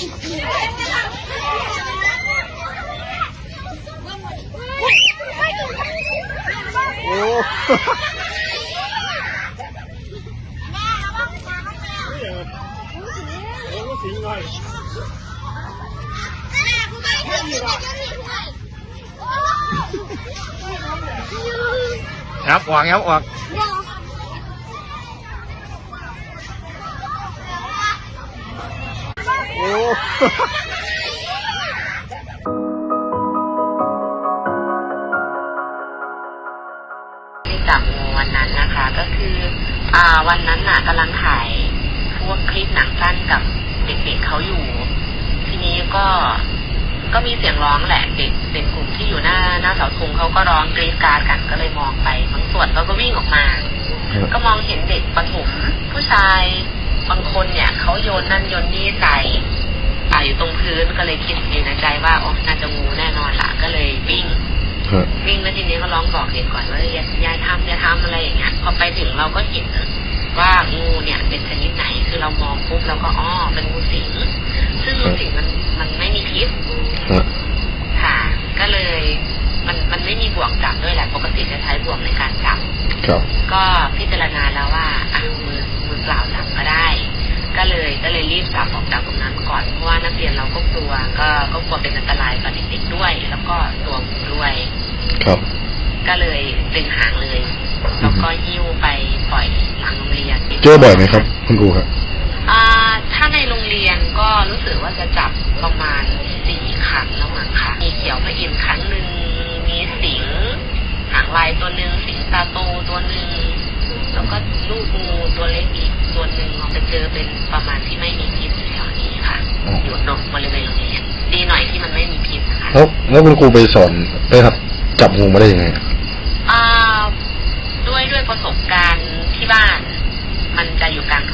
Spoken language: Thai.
โอ้โอ้สิงหน่อย ครับออกครับออกโอ้ ที่ จับงูวันนั้นนะคะ ก็คือ อ่า วันนั้นน่ะกำลังถ่ายพวกคลิปหนังสั้นกับเด็กๆเขาอยู่ ทีนี้ก็ก็มีเสียงร้องแหละเด็กเด็กกลุ่มที่อยู่หน้าหน้าเสาธงเขาก็ร้องกรีดกราดกันก็เลยมองไปบางส่วนเขาก็วิ่งออกมา ก็มองเห็นเด็กประถมผู้ชายบางคนเนี่ยเขาโยนนั่นโยนนี่ใส่ ก็เลยคิดอยู่ในใจว่าอ๋อน่าจะงูแน่นอนละก็เลยวิ่งครับวิ่งแล้วทีนี้ก็ร้องบอกเด็กก่อนว่าเอ้ยอย่าอย่าทำอย่าทำอะไรอย่างเงี้ยพอไปถึงเราก็เห็นว่างูเนี่ยเป็นชนิดไหนคือเรามองปุ๊บเราก็อ๋อเป็นงูสิงซึ่งงูสิงมันมันไม่มีพิษครับค่ะ ก็เลย มันมันไม่มีบ่วงจับด้วยแหละปกติจะใช้บ่วงในการจับครับก็พิจารณาแล้วว่าอะมือมือเปล่าจับก็ได้ ก็เลยก็เลยรีบจับออกจากตรงนั้นก่อนเพราะว่านักเรียนเราก็กลัว ก็ก็กลัวเป็นอันตรายต่อเด็กๆด้วย แล้วก็ตัวผมด้วย ครับ ก็เลยดึงหางเลย แล้วก็หิ้วไปปล่อยหลังโรงเรียนเจอบ่อยไหมครับ คุณครูครับอ่าถ้าในโรงเรียนก็รู้สึกว่าจะจับประมาณสี่ครั้งแล้วมั้งค่ะมีเขียวพระอินทร์ครั้งหนึ่งมีสิงห์หางลายตัวหนึ่งสิงห์ตาโตตัวหนึ่งแล้วก็ลูกงูตัวเล็กอีก ตัวหนึ่งจะเจอเป็นประมาณที่ไม่มีพิษแถวนี้ค่ะอ๋ออยู่ตรงบริเวณโรงเรียนดีหน่อยที่มันไม่มีพิษนะคะแล้วแล้วคุณครูไปสอนไปครับ จับงูมาได้ยังไงอ่าด้วยด้วยประสบการณ์ที่บ้าน มันจะอยู่กลาง